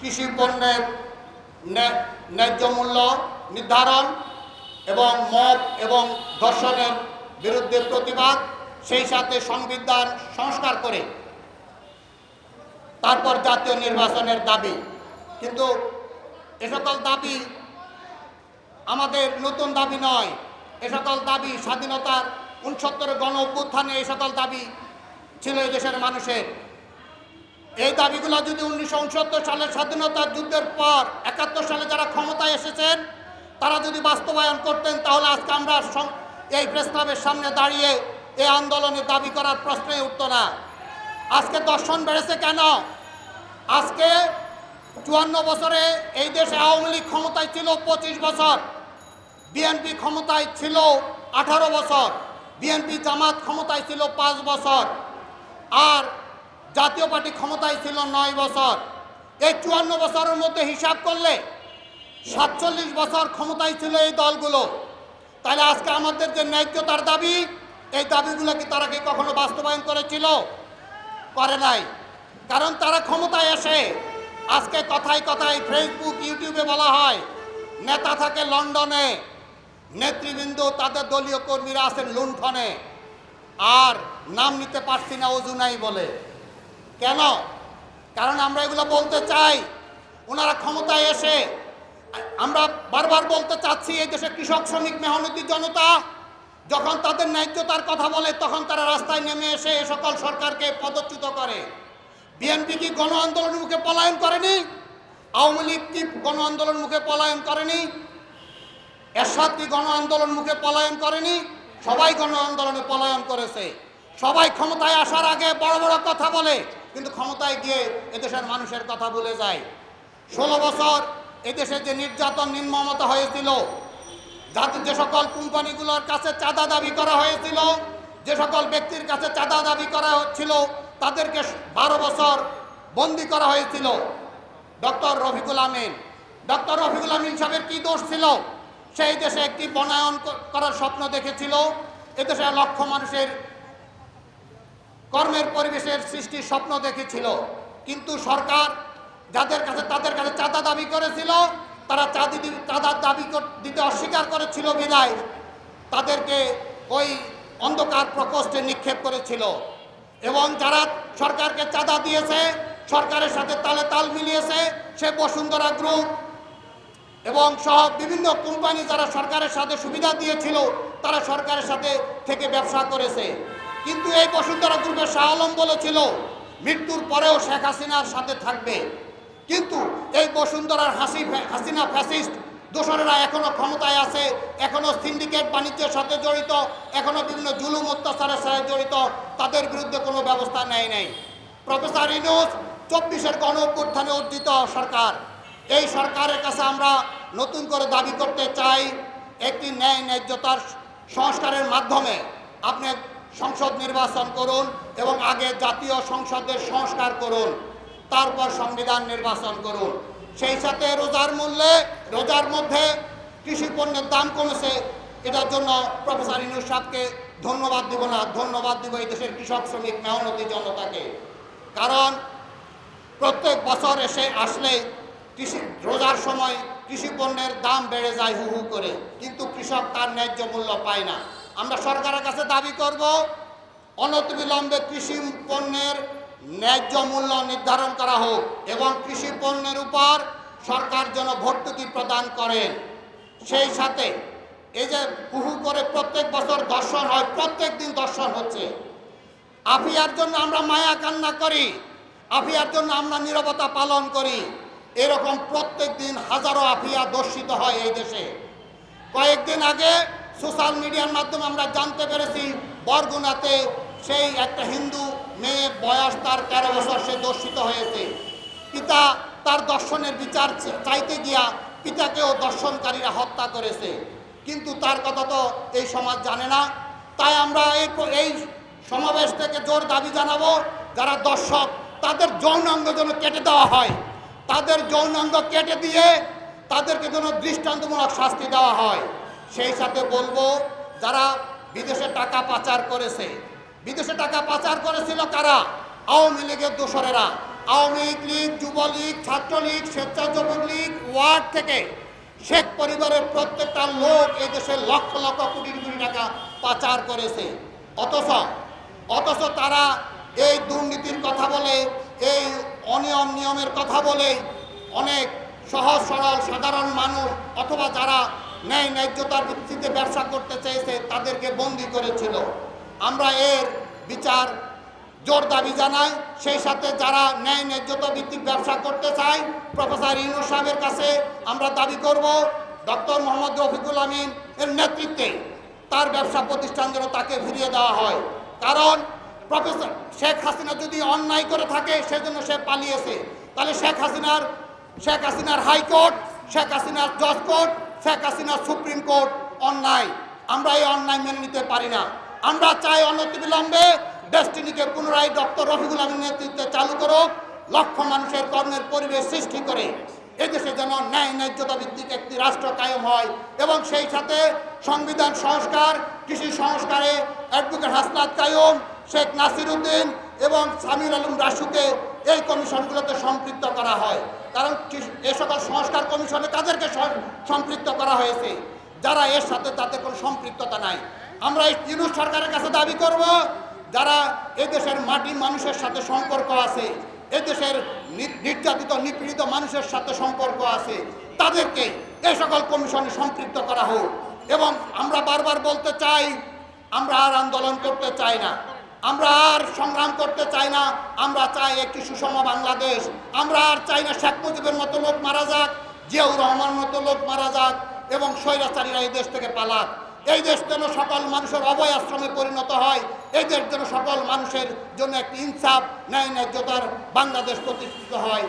কৃষি পণ্যের ন্যা- ন্যায্য মূল্য নির্ধারণ এবং মব এবং ধর্ষণের বিরুদ্ধে প্রতিবাদ, সেই সাথে সংবিধান সংস্কার করে তারপর জাতীয় নির্বাচনের দাবি। কিন্তু এ সকল দাবি আমাদের নতুন দাবি নয়। এ সকল দাবি স্বাধীনতার উনসত্তরের গণ অভ্যুত্থানে এই সকল দাবি ছিল দেশের মানুষের। এই দাবিগুলো যদি উনিশশো উনসত্তর সালের স্বাধীনতার যুদ্ধের পর একাত্তর সালে যারা ক্ষমতায় এসেছেন, তারা যদি বাস্তবায়ন করতেন, তাহলে আজকে আমরা এই প্রেস ক্লাবের সামনে দাঁড়িয়ে এই আন্দোলনে দাবি করার প্রশ্নই উঠত না। আজকে দর্শন বেড়েছে কেন? আজকে চুয়ান্ন বছরে এই দেশে আওয়ামী লীগ ক্ষমতায় ছিল পঁচিশ বছর, বিএনপি ক্ষমতায় ছিল আঠারো বছর, বিএনপি জামাত ক্ষমতায় ছিল পাঁচ বছর। আর জাতীয় পার্টি ক্ষমতায় ছিল নয় বছর। এই চুয়ান্ন বছরের মধ্যে হিসাব করলে সাতচল্লিশ বছর ক্ষমতায় ছিল এই দলগুলো। তাহলে আজকে আমাদের যে ন্যায্যতার দাবি, এই দাবিগুলো কি তারা কি কখনো বাস্তবায়ন করেছিল? করে নাই। কারণ তারা ক্ষমতায় এসে আজকে কথায় কথায় ফেসবুক ইউটিউবে বলা হয়, নেতা থাকে লন্ডনে, নেতৃবৃন্দ তাদের দলীয় কর্মীরা আছেন লুণ্ঠনে। আর নাম নিতে পারছি না, অজু নাই বলে। কেন? কারণ আমরা এগুলো বলতে চাই। ওনারা ক্ষমতায় এসে, আমরা বারবার বলতে চাচ্ছি, এই দেশে কৃষক, শ্রমিক, মেহনতি জনতা, যখন তাদের ন্যায্যতার কথা বলে, তখন তারা রাস্তায় নেমে এসে এ সকল সরকারকে পদচ্যুত করে। বিএনপি কি গণ আন্দোলনের মুখে পলায়ন করেনি? আওয়ামী লীগ কি গণ আন্দোলন মুখে পলায়ন করেনি? এরশাদ কি গণ আন্দোলন মুখে পলায়ন করেনি? সবাই গণ আন্দোলনে পলায়ন করেছে। সবাই ক্ষমতায় আসার আগে বড় বড় কথা বলে কিন্তু ক্ষমতায় গিয়ে এদেশের মানুষের কথা ভুলে যায়। ষোলো বছর এদেশে যে নির্যাতন, নির্মমতা হয়েছিল, যাতে যে সকল কোম্পানিগুলোর কাছে চাঁদা দাবি করা হয়েছিল, যে সকল ব্যক্তির কাছে চাঁদা দাবি করা হচ্ছিল, তাদেরকে বারো বছর বন্দি করা হয়েছিল। ডক্টর রফিকুল আমিন। ডক্টর রফিকুল আমিন সাহেবের কি দোষ ছিল? সেই দেশে একটি বনায়ন করার স্বপ্ন দেখেছিল। এদেশে লক্ষ মানুষের কর্মের পরিবেশের সৃষ্টির স্বপ্ন দেখেছিল। কিন্তু সরকার যাদের কাছে, তাদের কাছে চাঁদা দাবি করেছিল, তারা চাঁদি চাঁদার দাবি দিতে অস্বীকার করেছিল বিদায় তাদেরকে ওই অন্ধকার প্রকোষ্ঠে নিক্ষেপ করেছিল। এবং যারা সরকারকে চাঁদা দিয়েছে, সরকারের সাথে তালে তাল মিলিয়েছে, সে বসুন্ধরা গ্রুপ এবং সহ বিভিন্ন কোম্পানি যারা সরকারের সাথে সুবিধা দিয়েছিল, তারা সরকারের সাথে থেকে ব্যবসা করেছে। কিন্তু এই বসুন্ধরা গ্রুপের শাহ আলম বলেছিল, মৃত্যুর পরেও শেখ হাসিনার সাথে থাকবে। কিন্তু এই বসুন্ধরার হাসি হাসিনা ফ্যাসিস্ট, দোসরেরা এখনও ক্ষমতায় আছে এখনও সিন্ডিকেট বাণিজ্যের সাথে জড়িত এখনও বিভিন্ন জুলুম অত্যাচারের সাথে জড়িত, তাদের বিরুদ্ধে কোনো ব্যবস্থা নেয় নাই। প্রফেসর ইনুস চব্বিশের গণ অভ্যুত্থানে সরকার। এই সরকারের কাছে আমরা নতুন করে দাবি করতে চাই, একটি ন্যায় ন্যায্যতার সংস্কারের মাধ্যমে। আপনি সংসদ নির্বাচন করুন এবং আগে জাতীয় সংসদের সংস্কার করুন, তারপর সংবিধান নির্বাচন করুন। সেই সাথে রোজার মূল্যে, রোজার মধ্যে কৃষি পণ্যের দাম কমেছে, এটার জন্য প্রফেসর সাহেবকে ধন্যবাদ দিব না, ধন্যবাদ দিব এই দেশের কৃষক, শ্রমিক, মেহনতি জনতাকে। কারণ প্রত্যেক বছর এসে আসলে কৃষি, রোজার সময় কৃষি পণ্যের দাম বেড়ে যায় হু হু করে, কিন্তু কৃষক তার ন্যায্য মূল্য পায় না। আমরা সরকারের কাছে দাবি করব, অনতিবিলম্বে কৃষি পণ্যের ন্যায্য মূল্য নির্ধারণ করা হোক এবং কৃষি পণ্যের উপর সরকার যেন ভর্তুকি প্রদান করেন সেই সাথে এই যে হুহু করে প্রত্যেক বছর দর্শন হয়, প্রত্যেক দিন দর্শন হচ্ছে। আফিয়ার জন্য আমরা মায়া কান্না করি, আফিয়ার জন্য আমরা নিরবতা পালন করি। এরকম প্রত্যেক দিন হাজারো আফিয়া দর্শিত হয় এই দেশে। কয়েকদিন আগে সোশ্যাল মিডিয়ার মাধ্যমে আমরা জানতে পেরেছি, বরগুনাতে সেই একটা হিন্দু মেয়ে বয়স তার তেরো বছর সে দর্শিত হয়েছে। পিতা তার দর্শনের বিচার চাইতে গিয়া পিতাকেও দর্শনকারীরা হত্যা করেছে। কিন্তু তার কথা তো এই সমাজ জানে না। তাই আমরা এই এই সমাবেশ থেকে জোর দাবি জানাব, যারা দর্শক, তাদের যৌনাঙ্গ যেন কেটে দেওয়া হয়। তাদের যৌনাঙ্গ কেটে দিয়ে তাদেরকে যেন দৃষ্টান্তমূলক শাস্তি দেওয়া হয়। সেই সাথে বলব, যারা বিদেশে টাকা পাচার করেছে, বিদেশে টাকা পাচার করেছিল কারা? আওয়ামী লীগের দোসরেরা। আওয়ামী লীগ, যুবলীগ, ছাত্রলীগ, স্বেচ্ছাসেবক লীগ, ওয়ার্ড থেকে শেখ পরিবারের প্রত্যেকটা লোক এই দেশে লক্ষ লক্ষ কোটি কোটি টাকা পাচার করেছে। অথচ অথচ তারা এই দুর্নীতির কথা বলে, এই অনিয়ম নিয়মের কথা বলে, অনেক সহজ সরল সাধারণ মানুষ অথবা যারা ন্যায় ন্যায্যতার ভিত্তিতে ব্যবসা করতে চেয়েছে, তাদেরকে বন্দি করেছিল। আমরা এর বিচার জোর দাবি জানাই। সেই সাথে যারা ন্যায় ন্যায্যতা ভিত্তিক ব্যবসা করতে চায়, প্রফেসর ইউনুস সাহেবের কাছে আমরা দাবি করব, ডক্টর মোহাম্মদ রফিকুল আমিন এর নেতৃত্বে তার ব্যবসা প্রতিষ্ঠান যেন তাকে ফিরিয়ে দেওয়া হয়। কারণ প্রফেসর শেখ হাসিনা যদি অন্যায় করে থাকে, সেজন্য সে পালিয়েছে। তাহলে শেখ হাসিনার শেখ হাসিনার হাইকোর্ট, শেখ হাসিনার জজ court Sheikh Hasina supreme court অন্যায়। আমরা এই অন্যায় মেনে নিতে পারি না। আমরা চাই অনতিবিলম্বে ডেস্টিনিকে পুনরায় ডক্টর রফিকুল আমিন নেতৃত্বে চালু করুক, লক্ষ মানুষের কর্মের পরিবেশ সৃষ্টি করে এদেশে যেন ন্যায় ন্যায্যতা ভিত্তিক একটি রাষ্ট্র কায়েম হয় এবং সেই সাথে সংবিধান সংস্কার, কৃষি সংস্কারে অ্যাডভোকেট হাসনাত কায়ুম, শেখ নাসির উদ্দিন এবং সামির আলম রাসুকে এই কমিশনগুলোতে সম্পৃক্ত করা হয়। কারণ এ সকল সংস্কার কমিশনে তাদেরকে সম্পৃক্ত করা হয়েছে? যারা এর সাথে তাদের কোনো সম্পৃক্ততা নাই। আমরা এই ইউনুস সরকারের কাছে দাবি করব, যারা এই দেশের মাটি মানুষের সাথে সম্পর্ক আছে এই দেশের নির্যাতিত, নিপীড়িত মানুষের সাথে সম্পর্ক আছে, তাদেরকে এই সকল কমিশনে সম্পৃক্ত করা হোক। এবং আমরা বারবার বলতে চাই, আমরা আর আন্দোলন করতে চাই না। আমরা আর সংগ্রাম করতে চাই না। আমরা চাই একটি সুষম বাংলাদেশ। আমরা আর চাই না শেখ মুজিবের মতো লোক মারা যাক, জিয়াউর রহমান মতো লোক মারা যাক এবং স্বৈরাচারীরা এই দেশ থেকে পালাক। এই দেশ যেন সকল মানুষের অবয় আশ্রমে পরিণত হয়, এই দেশ যেন সকল মানুষের জন্য একটি ইনসাফ ন্যায় ন্যায্যতার বাংলাদেশ প্রতিষ্ঠিত হয়।